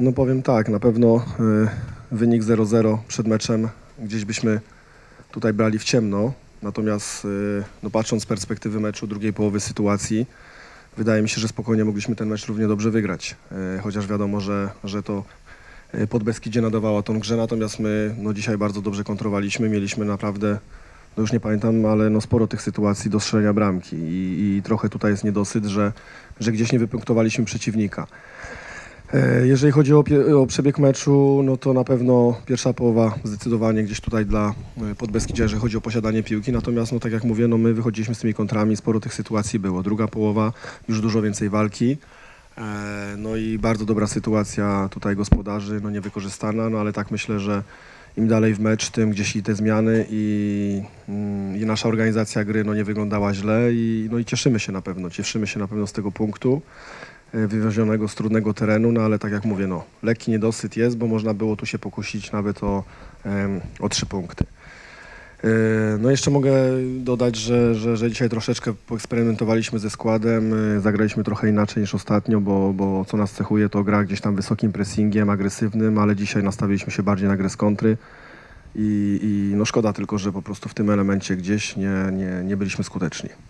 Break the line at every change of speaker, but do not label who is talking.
No powiem tak, na pewno e, wynik 0-0 przed meczem gdzieś byśmy tutaj brali w ciemno. Natomiast e, no patrząc z perspektywy meczu, drugiej połowy sytuacji, wydaje mi się, że spokojnie mogliśmy ten mecz równie dobrze wygrać. E, Chociaż wiadomo, że, że to e, pod Beskidzie nadawało tą grze, natomiast my no dzisiaj bardzo dobrze kontrowaliśmy, mieliśmy naprawdę, no już nie pamiętam, ale no sporo tych sytuacji do strzelenia bramki i, i trochę tutaj jest niedosyt, że, że gdzieś nie wypunktowaliśmy przeciwnika. E, Jeżeli chodzi o, o przebieg meczu, no to na pewno pierwsza połowa zdecydowanie gdzieś tutaj dla e, Podbeskidzia, jeżeli chodzi o posiadanie piłki. Natomiast, no tak jak mówię, no my wychodziliśmy z tymi kontrami, sporo tych sytuacji było. Druga połowa już dużo więcej walki. E, No i bardzo dobra sytuacja tutaj gospodarzy, no niewykorzystana, no ale tak myślę, że im dalej w mecz, tym gdzieś i te zmiany i, mm, i nasza organizacja gry no nie wyglądała źle i, no i cieszymy się na pewno, cieszymy się na pewno z tego punktu e, wywiezionego z trudnego terenu, no ale tak jak mówię, no lekki niedosyt jest, bo można było tu się pokusić nawet o, o trzy punkty. E, No jeszcze mogę dodać, że, że, że dzisiaj troszeczkę poeksperymentowaliśmy ze składem, e, zagraliśmy trochę inaczej niż ostatnio, bo, bo co nas cechuje to gra gdzieś tam wysokim pressingiem, agresywnym, ale dzisiaj nastawiliśmy się bardziej na grę z kontry i, i no szkoda tylko, że po prostu w tym elemencie gdzieś nie, nie, nie byliśmy skuteczni.